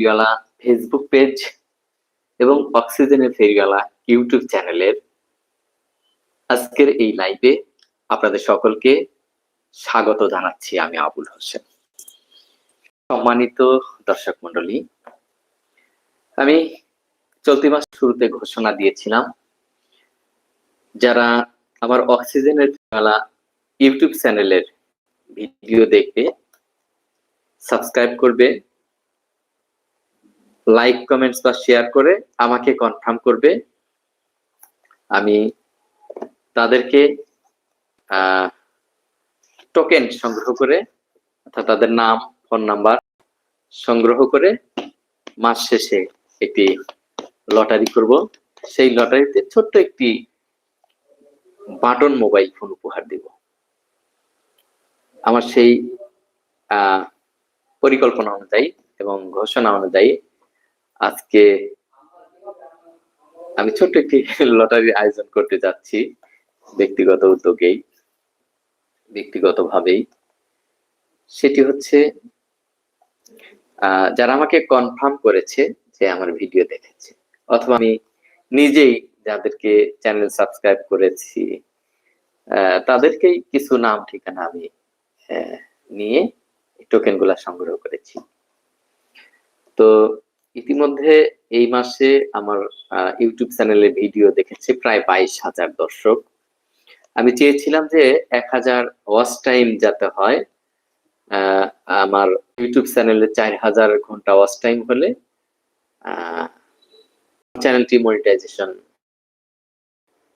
ফেরিওয়ালা Facebook page এবং অক্সিজেনের ফেরিওয়ালা ইউটিউব চ্যানেলের আজকের এই লাইভে আপনাদের সকলকে স্বাগত জানাচ্ছি আমি আবুল হোসেন। সম্মানিত দর্শক মন্ডলী আমি চলতি মাস শুরুতে ঘোষণা দিয়েছিলাম, যারা আমার অক্সিজেনের ফেরিওয়ালা ইউটিউব চ্যানেলের ভিডিও দেখবে সাবস্ক্রাইব করবে লাইক কমেন্টস বা শেয়ার করে আমাকে কনফার্ম করবে। আমি তাদেরকে টোকেন সংগ্রহ করে, অর্থাৎ তাদের নাম ফোন নাম্বার সংগ্রহ করে মাস শেষে একটি লটারি করব। সেই লটারিতে ছোট্ট একটি বাটন মোবাইল ফোন উপহার দিব। আমার সেই পরিকল্পনা অনুযায়ী এবং ঘোষণা অনুযায়ী আজকে আমি ছোট্ট একটি লটারির আয়োজন করতে যাচ্ছি, ব্যক্তিগত উদ্যোগেই, ব্যক্তিগতভাবেই। সেটি হচ্ছে যারা আমাকে কনফার্ম করেছে যে আমার ভিডিও দেখেছে, অথবা আমি নিজেই যাদেরকে চ্যানেল সাবস্ক্রাইব করেছি তাদেরকেই কিছু নাম, ঠিকানা আমি নিয়ে টোকেনগুলা সংগ্রহ করেছি। তো ইতিমধ্যে এই মাসে আমার ইউটিউব চ্যানেলে ভিডিও দেখেছে, প্রায় বাইশ হাজার দর্শক। আমি চেয়েছিলাম যে এক হাজার ওয়াচ টাইম যাতে হয় আমার ইউটিউব চ্যানেলে চার হাজার ঘণ্টা ওয়াচ টাইম হলে চ্যানেলটি মনিটাইজেশন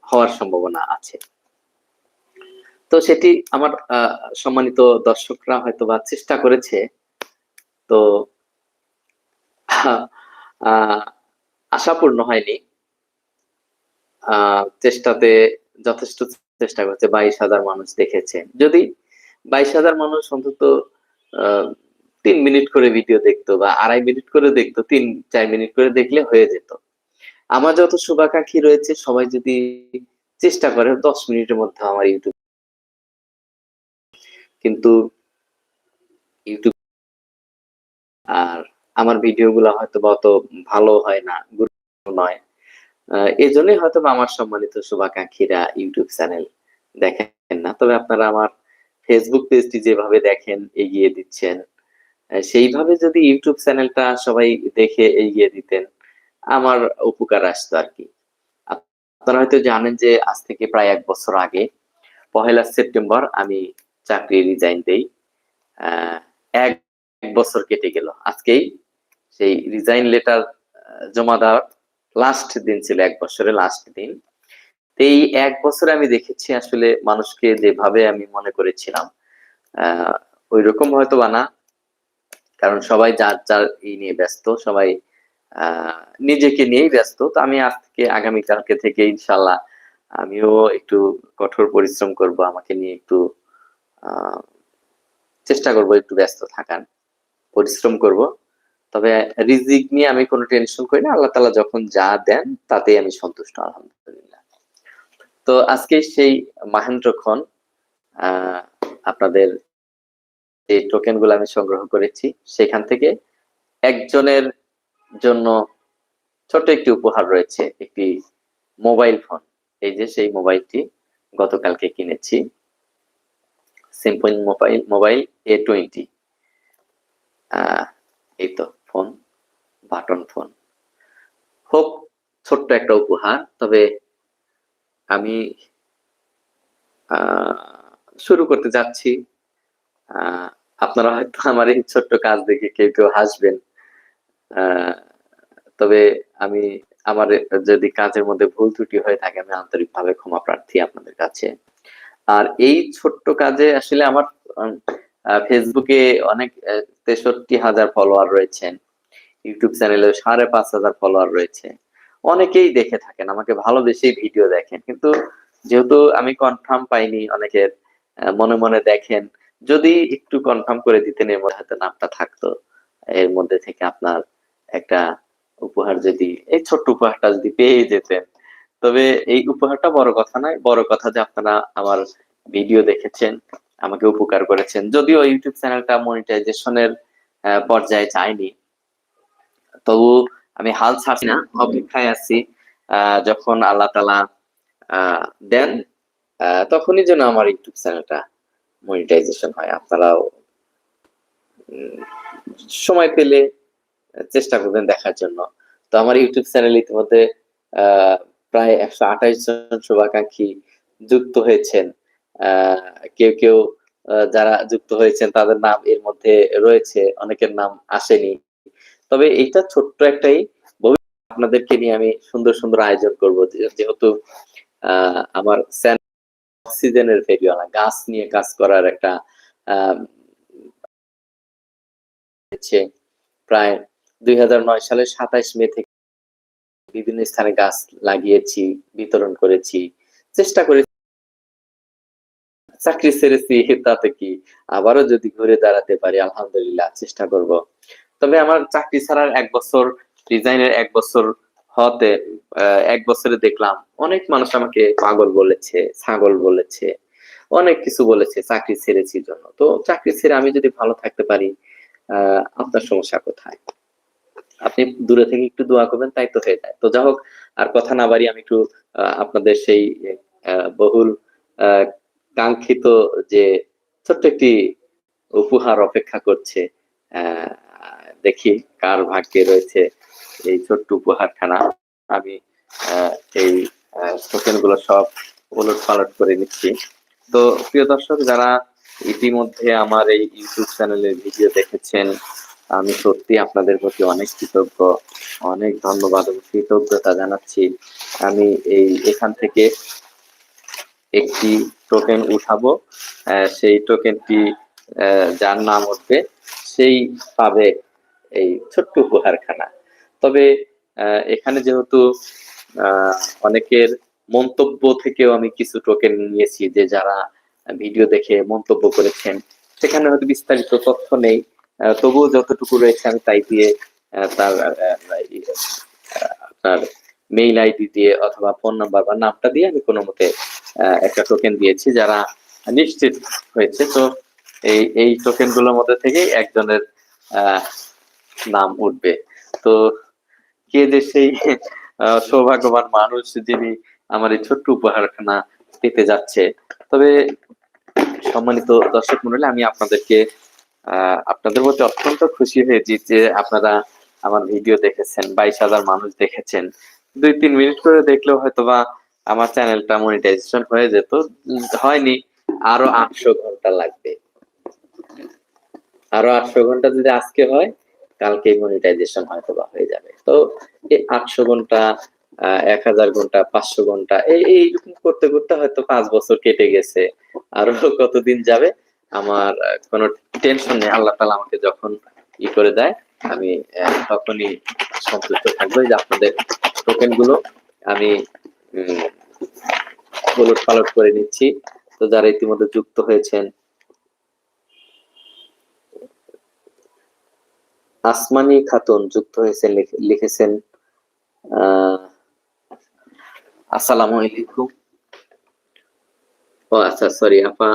হওয়ার সম্ভাবনা আছে। তো সেটি আমার সম্মানিত দর্শকরা হয়তো বা চেষ্টা করেছে। তো আশাপূর্ণ হয়নি। চেষ্টাতে যথেষ্ট চেষ্টা করছে, বাইশ হাজার মানুষ দেখেছে। যদি বাইশ হাজার মানুষ অন্তত তিন মিনিট করে ভিডিও দেখতো বা আড়াই মিনিট করে দেখতো, তিন, চার মিনিট করে দেখলে হয়ে যেত। আমার যত শুভাকাঙ্ক্ষী রয়েছে, সবাই যদি চেষ্টা করে, দশ মিনিটের মধ্যে আমার ইউটিউব কিন্তু ইউটিউব আর আমার ভিডিও গুলো হয়তো বা অত ভালো হয় না গুরুত্ব নয়। এই জন্যই হয়তো আমার সম্মানিত শুভাকাঙ্ক্ষীরা ইউটিউব চ্যানেল দেখেন না। তবে আপনারা আমার ফেসবুক পেজটি যেভাবে দেখেন, এগিয়ে দিচ্ছেন সেইভাবে যদি ইউটিউব চ্যানেলটা সবাই দেখে এগিয়ে দিতেন, আমার উপকার আসতো আর কি। আপনারা হয়তো জানেন যে আজ থেকে প্রায় এক বছর আগে, পহেলা সেপ্টেম্বর, আমি চাকরি রিজাইন দেই। এক বছর কেটে গেল। আজকেই সেই রিজাইন লেটার জমা দেওয়ার লাস্ট দিন ছিল, এক বছরের লাস্ট দিন। এই এক বছরে আমি দেখেছি আসলে মানুষকে যেভাবে আমি মনে করেছিলাম ওই রকম হয়তো বানা কারণ সবাই যার যার এই নিয়ে ব্যস্ত, সবাই নিজেকে নিয়েই ব্যস্ত। তো আমি আজ থেকে আগামীকালকে থেকে ইনশাল্লাহ আমিও একটু কঠোর পরিশ্রম করব, আমাকে নিয়ে একটু চেষ্টা করব একটু ব্যস্ত থাকার। পরিশ্রম করব। তবে রিজিক নিয়ে আমি কোনো টেনশন করি না। আল্লাহ তালা যখন যা দেন তাতে আমি সন্তুষ্ট, আলহামদুলিল্লাহ। তো আজকে সেই মাহেন্দ্রক্ষণ আপনাদের যে টোকেনগুলো আমি সংগ্রহ করেছি, সেখান থেকে একজনের জন্য ছোট একটি উপহার রয়েছে, একটি মোবাইল ফোন এই যে সেই মোবাইলটি গতকালকে কিনেছি। Simple mobile mobile A twenty এই তো। Button phone. খুব ছোট্ট একটা উপহার, তবে আমি শুরু করতে যাচ্ছি। আপনারা হয়তো আমার এই ছোট্ট কাজ দেখে কেউ কেউ হাসবেন। তবে আমি আমার যদি কাজের মধ্যে ভুল ত্রুটি হয়ে থাকে, আমি আন্তরিকভাবে ক্ষমা প্রার্থী আপনাদের কাছে। আর এই ছোট্ট কাজে আসলে আমার ফেসবুকে অনেক তেষট্টি হাজার ফলোয়ার রয়েছেন। ইউটিউব চ্যানেলে সাড়ে পাঁচ হাজার ফলোয়ার রয়েছে। অনেকেই দেখে থাকেন, আমাকে ভালোবেসেই ভিডিও দেখেন। কিন্তু যেহেতু আমি কনফার্ম পাইনি অনেকের মনে মনে দেখেন, যদি একটু কনফার্ম করে দিতেন এর মধ্যে হয়তো নামটা থাকতো। এর মধ্যে থেকে আপনার একটা উপহার যদি, এই ছোট্ট উপহারটা যদি পেয়ে যেতেন। তবে এই উপহারটা বড় কথা নয়, বড় কথা যে আপনারা আমার ভিডিও দেখেছেন, আমাকে উপকার করেছেন। যদিও ইউটিউব চ্যানেলটা মনিটাইজেশনের পর্যায়ে যায়নি তবু আমি হাল ছাড়ছি না, অপেক্ষায় আছি যখন আল্লাহ তালা দেন তখনই যেন আমার ইউটিউব চ্যানেলটা মনিটাইজেশন হয়। আপনারাও সময় পেলে চেষ্টা করবেন দেখার জন্য। তো আমার ইউটিউব চ্যানেল ইতিমধ্যে প্রায় একশো আঠাশ জন শুভাকাঙ্ক্ষী যুক্ত হয়েছেন। কেউ কেউ যারা যুক্ত হয়েছেন তাদের নাম এর মধ্যে রয়েছে, অনেকের নাম আসেনি। তবে এইটা ছোট্ট একটাই আপনাদেরকে নিয়ে আমি সুন্দর সুন্দর আয়োজন করব। যেহেতু আমার অক্সিজেনের ফেরিওয়ালা গাছ নিয়ে কাজ করার একটা প্রায় দুই সালের সাতাইশ মে থেকে বিভিন্ন স্থানে গাছ লাগিয়েছি, বিতরণ করেছি, চেষ্টা করেছি। চাকরি ছেড়েছি তাতে কি আবারও যদি ঘুরে দাঁড়াতে পারি, আলহামদুলিল্লাহ, চেষ্টা করব। তবে আমার চাকরি ছাড়ার এক বছর ডিজাইনের এক বছর হতে এক বছরে দেখলাম অনেক মানুষ আমাকে পাগল বলেছে ছাগল বলেছে অনেক কিছু বলেছে চাকরি ছেড়েছি জন্য। তো চাকরি ছেড়ে আমি যদি ভালো থাকতে পারি আপনার সমস্যা কোথায়? আপনি দূরে থেকে একটু দোয়া করবেন তাই তো হয়ে যায়। তো যা হোক আর কথা না বাড়ি আমি একটু আপনাদের সেই বহুল কাঙ্ক্ষিত যে ছোট্ট একটি উপহার অপেক্ষা করছে আহ, দেখি কার ভাগ্যে রয়েছে এই ছোট্ট উপহারখানা। আমি এই টোকেনগুলো সব উলট পালট করে নিচ্ছি। তো প্রিয় দর্শক, যারা ইতিমধ্যে আমার এই ইউটিউব চ্যানেলের ভিডিও দেখেছেন, আমি সত্যি আপনাদের প্রতি অনেক কৃতজ্ঞ, অনেক ধন্যবাদ ও কৃতজ্ঞতা জানাচ্ছি। আমি এই, এখান থেকে একটি টোকেন উঠাবো সেই টোকেনটি যার নাম উঠবে সেই পাবে এই ছোট্ট উপহারখানা। তবে এখানে যেহেতু অনেকের মন্তব্য থেকেও আমি কিছু টোকেন নিয়েছি যে যারা ভিডিও দেখে মন্তব্য করেছেন, সেখানে হয়তো বিস্তারিত তথ্য নেই। তবুও যতটুকু রয়েছে আমি তাই দিয়ে তার আপনার মেইল আইডি দিয়ে অথবা ফোন নাম্বার বা নামটা দিয়ে আমি কোনো মতে একটা টোকেন দিয়েছি যারা নিশ্চিত হয়েছে। তো এই এই টোকেনগুলোর মধ্যে থেকেই একজনের নাম উঠবে। তো কে যে সেই সৌভাগ্যবান মানুষ যিনি আমার এই ছোট্ট উপহারখানা পেতে যাচ্ছে। তবে সম্মানিত দর্শক মন্ডলী, আমি আপনাদেরকে আপনাদের মধ্যে অত্যন্ত খুশি হয়েছি যে আপনারা আমার ভিডিও দেখেছেন, বাইশ হাজার মানুষ দেখেছেন। দুই, তিন মিনিট করে দেখলেও হয়তোবা আমার চ্যানেলটা মনিটাইজেশন হয়ে যেত, হয়নি, আরও আটশো ঘণ্টা লাগবে। আরও আটশো ঘণ্টা যদি আজকে হয় কালকে মনিটাইজেশন হয়তো বা হয়ে যাবে। তো এই আটশো ঘণ্টা এক হাজার ঘণ্টা, পাঁচশো ঘণ্টা, এই এইরকম করতে করতে হয়তো পাঁচ বছর কেটে গেছে। আরও কতদিন যাবে, আমার কোনো টেনশন নেই। আল্লাহ তালা আমাকে যখন ই করে দেয়, আমি তখনই সন্তুষ্ট থাকব। যে আপনাদের টোকেনগুলো আমি উলট পালট করে নিচ্ছি। তো যারা ইতিমধ্যে যুক্ত হয়েছেন আসমানি খাতুন যুক্ত হয়েছেন লিখেছেন আসসালামু আলাইকুম। ও আচ্ছা সরি আপা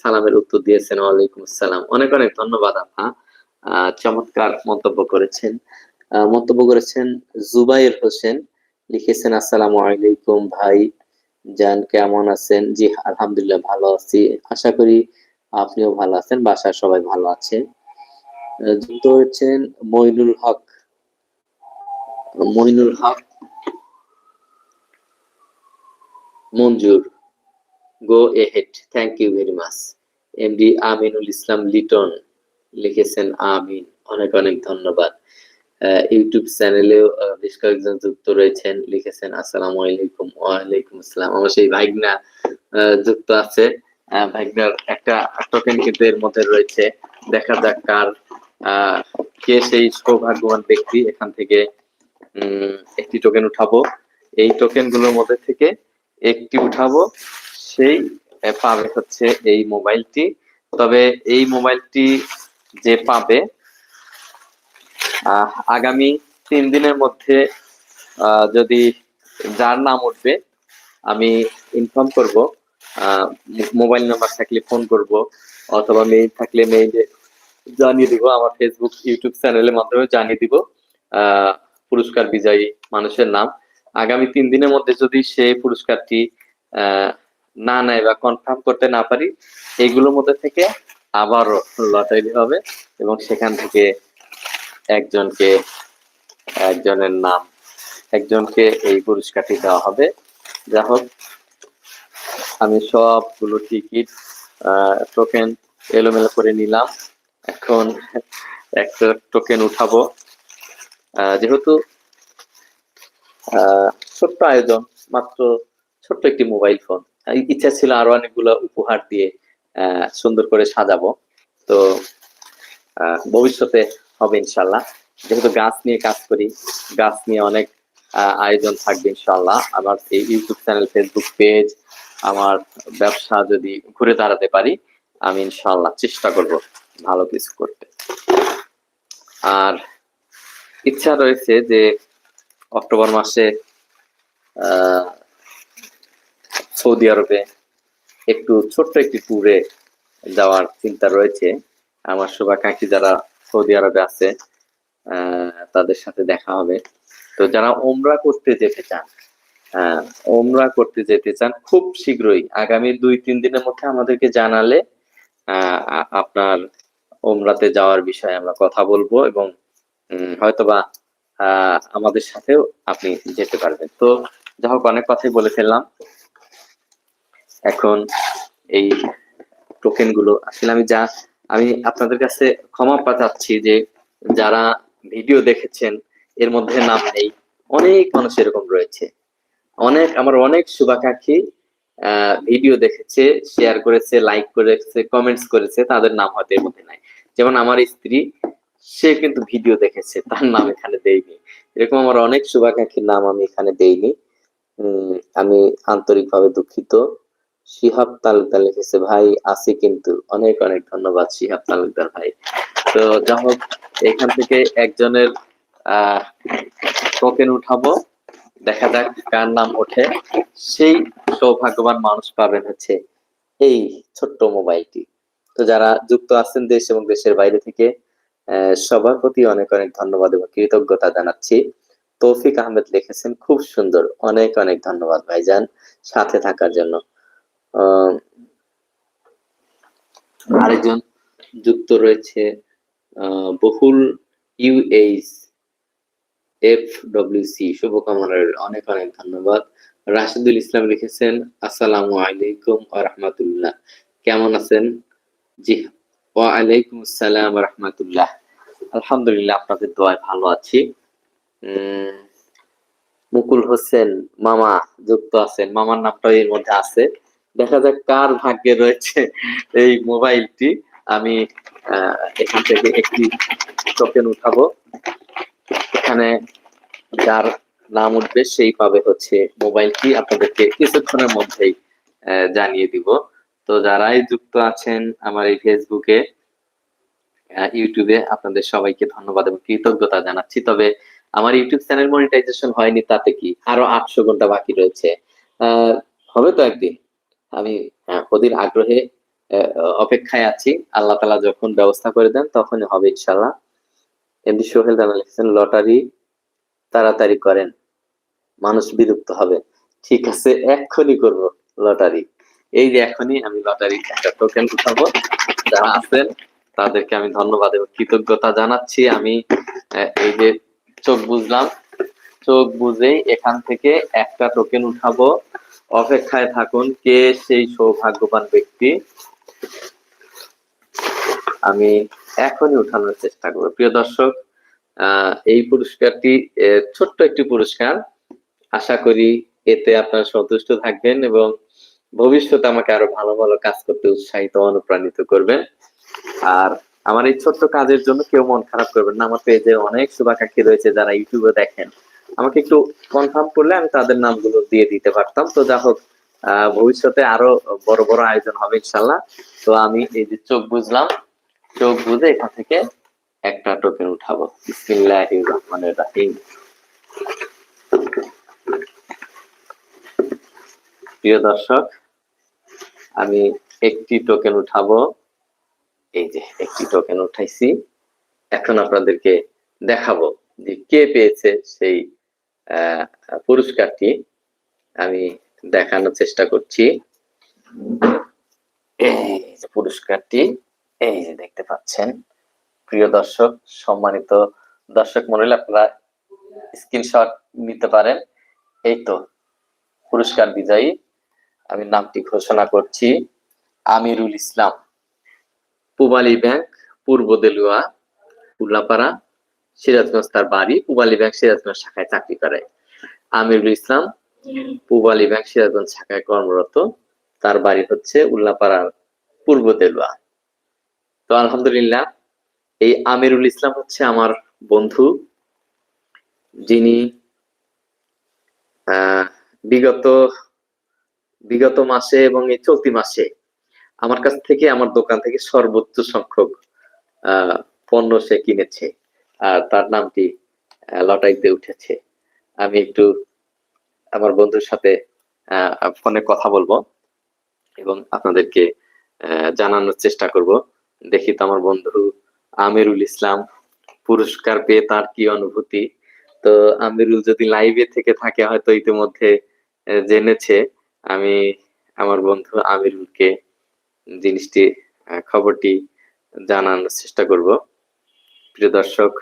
সালামের উত্তর দিয়েছেন, ওয়ালাইকুম আসসালাম। অনেক অনেক ধন্যবাদ, আপা। চমৎকার মন্তব্য করেছেন। মন্তব্য করেছেন জুবাইর হোসেন। লিখেছেন, আসসালামু আলাইকুম ভাই, জান কেমন আছেন? জি, আলহামদুলিল্লাহ ভালো আছি। আশা করি আপনিও ভালো আছেন বাসায় সবাই ভালো আছে যুক্ত হচ্ছেন Moinul Haque. Moinul Haque, Manjur go ahead thank you very much MD Aminul Islam Liton লিখেছেন আমিন, অনেক অনেক ধন্যবাদ। ইউটিউব চ্যানেলেও বেশ কয়েকজন যুক্ত রয়েছেন, লিখেছেন, আসসালামু আলাইকুম, ওয়ালাইকুম আসসালাম। আমার সেই ভাইগনা যুক্ত আছে। ভাইগনার একটা টোকেন কিন্তু এর মধ্যে রয়েছে। দেখা যাক কার কে সেই সৌভাগ্যবান ব্যক্তি এখান থেকে একটি টোকেন উঠাবো। এই টোকেনগুলোর মধ্যে থেকে একটি উঠাবো। সেই পাবে হচ্ছে এই মোবাইলটি। তবে এই মোবাইলটি যে পাবে আগামী তিন দিনের মধ্যে যদি যার নাম উঠবে, আমি ইনফর্ম করব। মোবাইল নাম্বার থাকলে ফোন করব, অথবা মেইল থাকলে মেইলে জানিয়ে দিব, আমার ফেসবুক ইউটিউব চ্যানেলের মাধ্যমে জানিয়ে দিব পুরস্কার বিজয়ী মানুষের নাম। আগামী তিন দিনের মধ্যে যদি সেই পুরস্কারটি না নেয় বা কনফার্ম করতে না পারি এইগুলোর মধ্যে থেকে আবারও লটারি হবে এবং সেখান থেকে একজনকে, একজনের নাম, একজনকে এই পুরস্কারটি দেওয়া হবে। যা হোক, আমি সবগুলো টিকিট টোকেন এলোমেলো করে নিলাম। এখন একটা টোকেন উঠাবো। যেহেতু ছোট্ট আয়োজন, মাত্র ছোট্ট একটি মোবাইল ফোন ইচ্ছা ছিল আরও অনেকগুলো উপহার দিয়ে সুন্দর করে সাজাবো। তো ভবিষ্যতে হবে ইনশাল্লাহ যেহেতু গাছ নিয়ে কাজ করি, গাছ নিয়ে অনেক আয়োজন থাকবে ইনশাল্লাহ আমার এই ইউটিউব চ্যানেল ফেসবুক পেজ আমার ব্যবসা যদি ঘুরে দাঁড়াতে পারি, আমি ইনশাল্লাহ চেষ্টা করব। ভালো কিছু করতে। আর ইচ্ছা রয়েছে যে অক্টোবর মাসে সৌদি আরবে একটু ছোট্ট একটি ট্যুরে যাওয়ার চিন্তা রয়েছে। আমার শুভাকাঙ্ক্ষী যারা সৌদি আরবে আছে তাদের সাথে দেখা হবে। তো যারা ওমরা করতে যেতে চান ওমরা করতে যেতে চান, খুব শীঘ্রই, আগামী দুই তিন দিনের মধ্যে আমাদেরকে জানালে আপনার ওমরাতে যাওয়ার বিষয়ে আমরা কথা বলব এবং হয়তোবা আমাদের সাথেও আপনি যেতে পারবেন। তো যাই হোক, অনেক কথাই বলে ফেললাম। এখন এই টোকেনগুলো আসলে আমি যা, আমি আপনাদের কাছে ক্ষমা পাঠাচ্ছি যে, যারা ভিডিও দেখেছেন, এর মধ্যে নাম নেই। অনেক মানুষ এরকম রয়েছে। অনেক, আমার অনেক শুভাকাঙ্ক্ষী ভিডিও দেখেছে শেয়ার করেছে লাইক করেছে কমেন্টস করেছে, তাদের নাম হয়তো এর মধ্যে নাই। যেমন আমার স্ত্রী, সে কিন্তু ভিডিও দেখেছে, তার নাম এখানে দেয়নি। এরকম আমার অনেক শুভাকাঙ্ক্ষীর নাম আমি এখানে দেইনি। আমি আন্তরিকভাবে দুঃখিত। শিহাব তালুকদার লিখেছে, ভাই, আছি কিন্তু। অনেক অনেক ধন্যবাদ শিহাব তালুকদার ভাই। তো যা হোক, এখান থেকে একজনের, আহ টোকেন উঠাবো। দেখা যাক কার নাম ওঠে। সেই সৌভাগ্যবান মানুষ পাবেন হচ্ছে এই ছোট্ট মোবাইলটি। তো যারা যুক্ত আছেন দেশ এবং দেশের বাইরে থেকে সবার প্রতি অনেক অনেক ধন্যবাদ এবং কৃতজ্ঞতা জানাচ্ছি। তৌফিক আহমেদ লিখেছেন, খুব সুন্দর। অনেক অনেক ধন্যবাদ ভাইজান সাথে থাকার জন্য। আরেকজন যুক্ত রয়েছে বহুল ইউএইচ এফ ডব্লিউসি শুভকামনার অনেক অনেক ধন্যবাদ। রাশিদুল ইসলাম লিখেছেন, আসসালামু আলাইকুম ওয়া রাহমাতুল্লাহ। কেমন আছেন? জি ওয়া আলাইকুম আসসালাম রাহমাতুল্লাহ। আলহামদুলিল্লাহ আপনাদের দোয়ায় ভালো আছি। মুকুল হোসেন মামা যুক্ত আছেন। মামার নামটা এর মধ্যে আছে। দেখা যাক কার ভাগ্যে রয়েছে এই মোবাইলটি। আমি এখান থেকে একটি টোকেন উঠাবো। এখানে যার নাম উঠবে, সেই পাবে হচ্ছে মোবাইলটি। আপনাদেরকে কিছুক্ষণের মধ্যেই জানিয়ে দিব। তো যারাই যুক্ত আছেন আমার এই ফেসবুকে ইউটিউবে আপনাদের সবাইকে ধন্যবাদ এবং কৃতজ্ঞতা জানাচ্ছি। তবে আমার ইউটিউব চ্যানেল মনিটাইজেশন হয়নি তাতে কি? আরও আটশো ঘণ্টা বাকি রয়েছে। হবে তো একদিন। আমি আহ, অধীর আগ্রহে অপেক্ষায় আছি। আল্লাহ তালা যখন ব্যবস্থা করে দেন তখনই হবে ইনশাল্লাহ এমডি সোহেল রানা লিখেছেন লটারি তাড়াতাড়ি করেন মানুষ বিরক্ত হবে। ঠিক আছে এক্ষুনি করব লটারি। এই যে এখনই আমি লটারি একটা টোকেন উঠাবো। যারা আছেন, তাদেরকে আমি ধন্যবাদ এবং কৃতজ্ঞতা জানাচ্ছি। আমি এই যে চোখ বুঝলাম, চোখ বুঝেই এখান থেকে একটা টোকেন উঠাবো। অপেক্ষায় থাকুন কে সেই সৌভাগ্যবান ব্যক্তি। আমি এখনই উঠানোর চেষ্টা করব। প্রিয় দর্শক এই পুরস্কারটি ছোট্ট একটি পুরস্কার। আশা করি এতে আপনারা সন্তুষ্ট থাকবেন এবং ভবিষ্যতে আমাকে আরও ভালো ভালো কাজ করতে উৎসাহিত, অনুপ্রাণিত করবেন আর আমার এই ছোট্ট কাজের জন্য কেউ মন খারাপ করবেন না। আমার পেজে অনেক শুভাকাঙ্ক্ষী রয়েছে যারা ইউটিউবে দেখেন। আমাকে একটু কনফার্ম করলে আমি তাদের নামগুলো দিয়ে দিতে পারতাম। তো যা হোক ভবিষ্যতে আরও বড় বড় আয়োজন হবে ইনশাল্লাহ তো আমি এই যে চোখ বুঝলাম, চোখ বুঝে এখান থেকে একটা টোকেন উঠাবো। প্রিয় দর্শক আমি একটি টোকেন উঠাবো। এই যে একটি টোকেন উঠাইছি। এখন আপনাদেরকে দেখাবো যে কে পেয়েছে সেই পুরস্কারটি। আমি দেখানোর চেষ্টা করছি। পুরস্কারটি, এই যে দেখতে পাচ্ছেন। প্রিয় দর্শক, সম্মানিত দর্শক মন্ডলী, আপনারা স্ক্রিনশট নিতে পারেন। এই তো, পুরস্কার বিজয়ী। আমি নামটি ঘোষণা করছি। আমিরুল ইসলাম, পুবালী ব্যাংক, পূর্ব দেলুয়া উল্লাপাড়া সিরাজগঞ্জ তার বাড়ি, পুবালী ব্যাংক সিরাজগঞ্জ শাখায় চাকরি করে। আমিরুল ইসলাম, পুবালী ব্যাংক সিরাজগঞ্জ শাখায় কর্মরত। তার বাড়ি হচ্ছে উল্লাপাড়ার পূর্ব দেলুয়া। তো আলহামদুলিল্লাহ, এই আমিরুল ইসলাম হচ্ছে আমার বন্ধু। যিনি বিগত বিগত মাসে এবং এই চলতি মাসে আমার কাছ থেকে আমার দোকান থেকে সর্বোচ্চ সংখ্যক পণ্য সে কিনেছে। আর তার নামটি আহ, লটারিতে উঠেছে। আমি একটু আমার বন্ধুর সাথে ফোনে কথা বলব এবং আপনাদেরকে জানানোর চেষ্টা করব। দেখি তো আমার বন্ধু আমিরুল ইসলাম পুরস্কার পেয়ে তার কি অনুভূতি? তো আমিরুল যদি লাইভে থেকে থাকে হয়তো ইতিমধ্যে জেনেছে। আমি আমার বন্ধু আমিরুলকে জিনিসটি খবরটি জানানোর চেষ্টা করব। প্রিয় দর্শক,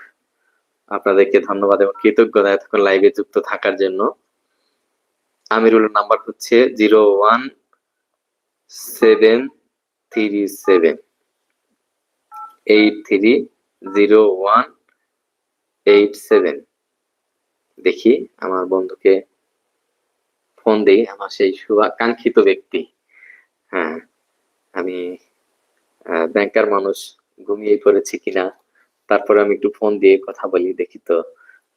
আপনাদেরকে ধন্যবাদ এবং কৃতজ্ঞতা এতক্ষণ লাইভে যুক্ত থাকার জন্য। আমিরুল নাম্বার হচ্ছে zero one seven three seven eight three zero one eight seven দেখি আমার বন্ধুকে ফোন দিই, আমার সেই শুভাকাঙ্ক্ষিত ব্যক্তি। হ্যাঁ আমি ব্যাংকার মানুষ, ঘুমিয়ে পড়েছি কিনা, তারপরে আমি একটু ফোন দিয়ে কথা বলি, দেখি তো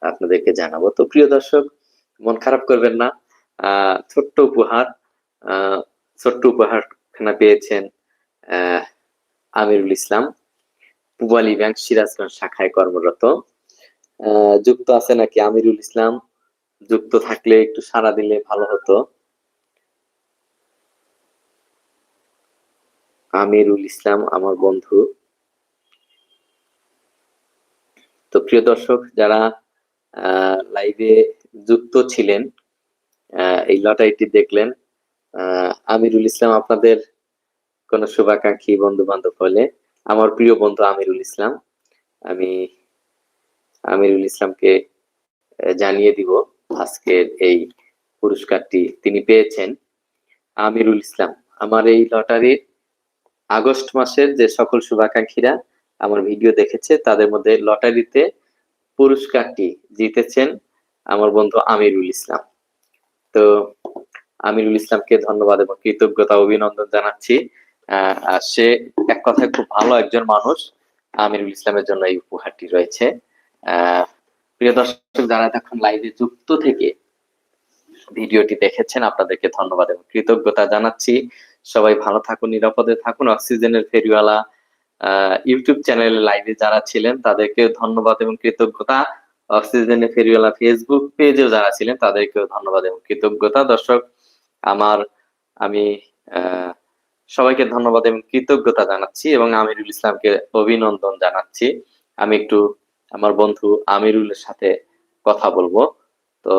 আপনাদেরকে জানাব। তো প্রিয় দর্শক, মন খারাপ করবেন না ছোট্ট উপহার ছোট্ট উপহার খানা পেয়েছেন আমিরুল ইসলাম, পুবালি ব্যাংক, সিরাজগঞ্জ শাখায় কর্মরত। যুক্ত আছে নাকি আমিরুল ইসলাম? যুক্ত থাকলে একটু সাড়া দিলে ভালো হতো। আমিরুল ইসলাম, আমার বন্ধু। তো প্রিয় দর্শক, যারা লাইভে যুক্ত ছিলেন এই লটারিটি দেখলেন আমিরুল ইসলাম আপনাদের কোন শুভাকাঙ্ক্ষী বন্ধু বান্ধব হলে, আমার প্রিয় বন্ধু আমিরুল ইসলাম, আমি আমিরুল ইসলামকে জানিয়ে দিব। আজকের এই পুরস্কারটি তিনি পেয়েছেন। আমিরুল ইসলাম আমার এই লটারির আগস্ট মাসের যে সকল শুভাকাঙ্ক্ষীরা আমার ভিডিও দেখেছে তাদের মধ্যে লটারিতে পুরস্কারটি জিতেছেন আমার বন্ধু আমিরুল ইসলাম। তো আমিরুল ইসলামকে ধন্যবাদ এবং কৃতজ্ঞতা অভিনন্দন জানাচ্ছি। সে এক কথায় খুব ভালো একজন মানুষ। আমিরুল ইসলামের জন্য এই উপহারটি রয়েছে। আহ, প্রিয় দর্শক, যারা এখন লাইভে যুক্ত থেকে ভিডিওটি দেখেছেন, আপনাদেরকে ধন্যবাদ এবং কৃতজ্ঞতা জানাচ্ছি। সবাই ভালো থাকুন, নিরাপদে থাকুন। অক্সিজেনের ফেরিওয়ালা ইউটিউব চ্যানেলে লাইভে যারা ছিলেন, তাদেরকে ধন্যবাদ এবং কৃতজ্ঞতা। অক্সিজেনের ফেরিওয়ালা ফেসবুক পেজেও যারা ছিলেন, তাদেরকেও ধন্যবাদ এবং কৃতজ্ঞতা। দর্শক, আমার, আমি সবাইকে ধন্যবাদ এবং কৃতজ্ঞতা জানাচ্ছি এবং আমিরুল ইসলামকে অভিনন্দন জানাচ্ছি। আমি একটু আমার বন্ধু আমিরুলের সাথে কথা বলব। তো